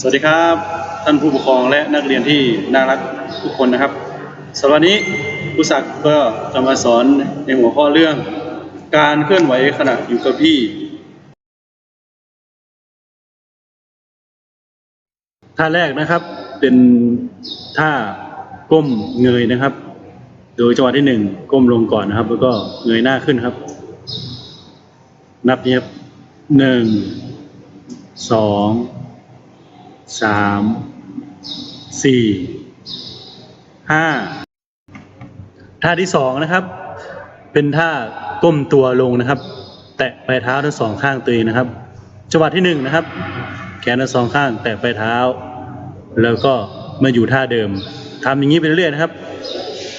สวัสดีครับ ท่านผู้ปกครองและนักเรียนที่น่ารักทุกคนนะครับสำหรับวันนี้ครูศักดิ์ก็จะมาสอนในหัวข้อเรื่อง การเคลื่อนไหวขณะอยู่กับที่ ท่าแรกนะครับเป็นท่าก้มเงยนะครับ โดยจังหวะที่หนึ่งก้มลงก่อนนะครับ แล้วก็เงยหน้าขึ้นครับ นับเนี้ครับหนึ่งสอง สามสี่ห้าท่าที่สองนะครับ เป็นท่าก้มตัวลงนะครับ แตะปลายเท้าทั้งสองข้างตัวเองนะครับจังหวะที่หนึ่งนะครับ แขนทั้งสองข้าง แตะปลายเท้า แล้วก็มาอยู่ท่าเดิมทำอย่างนี้ไปเรื่อยๆนะครับ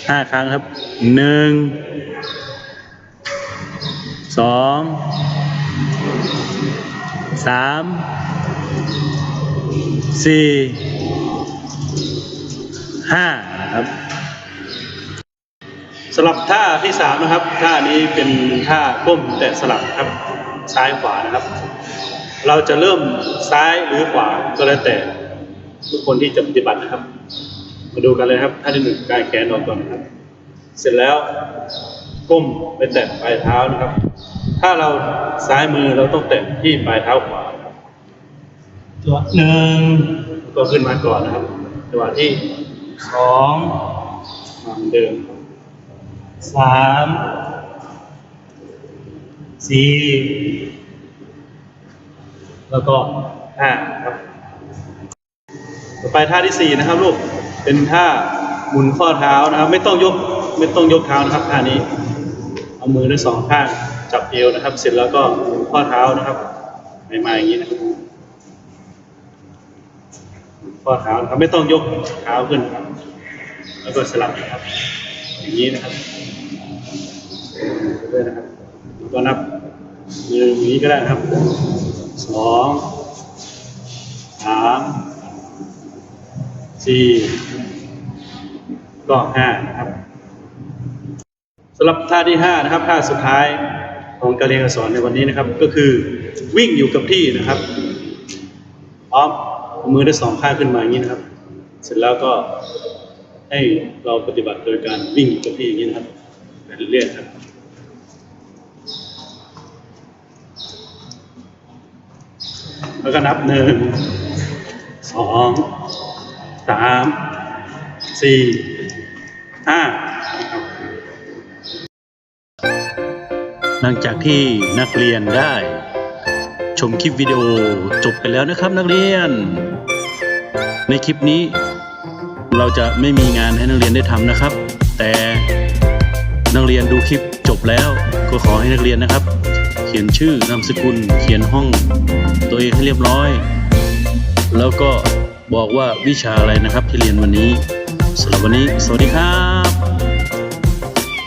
ห้าครั้งครับหนึ่งสองสาม สี่ห้าครับสำหรับท่าที่สามนะครับ ท่านี้เป็นท่าก้มแต่สลับครับ ซ้ายขวานะครับ เราจะเริ่มซ้ายหรือขวาก็แล้วแต่ทุกคนที่จะปฏิบัตินะครับ มาดูกันเลยครับท่าที่หนึ่งกายแขนออกก่อนนะครับ เสร็จแล้วก้มไปแตะปลายเท้านะครับ ถ้าเราซ้ายมือเราต้องแตะที่ปลายเท้าขวา ตัวหนึ่งก็ขึ้นมาก่อนนะครับจังหวะที่สองมาเหมือนเดิมสามสี่แล้วก็ห้าครับ ต่อไปท่าที่สี่นะครับลูกเป็นท่าหมุนข้อเท้านะครับ ไม่ต้องยกไม่ต้องยกเท้านะครับท่านี้ เอามือทั้งสองข้างจับเอวนะครับ เสร็จแล้วก็หมุนข้อเท้านะครับไม่มาอย่างนี้นะครับ ข้อเท้านะครับไม่ต้องยกเท้าขึ้นนะครับ แล้วก็สลับนะครับ อย่างนี้นะครับเรื่อยนะครับแล้วก็นับหนึ่งอย่างนี้ก็ได้นะครับสองสามสี่ก็ห้านะครับสำหรับท่าที่ห้านะครับท่าสุดท้ายของการเรียนการสอนในวันนี้นะครับ ก็คือวิ่งอยู่กับที่นะครับพร้อม มือทั้งสองข้างขึ้นมาอย่างนี้นะครับ เสร็จแล้วก็ให้เราปฏิบัติโดยการวิ่งอยู่กับที่อย่างนี้นะครับเรื่อยๆครับแล้วก็นับหนึ่งสองสามสี่ห้าหลังจากที่นักเรียนได้ ชมคลิปวิดีโอจบไปแล้วนะครับนักเรียน ในคลิปนี้ เราจะไม่มีงานให้นักเรียนได้ทำนะครับ แต่นักเรียนดูคลิปจบแล้วก็ขอให้นักเรียนนะครับ เขียนชื่อนามสกุล เขียนห้อง ตัวเองให้เรียบร้อย แล้วก็บอกว่าวิชาอะไรนะครับที่เรียนวันนี้สำหรับวันนี้ สวัสดีครับ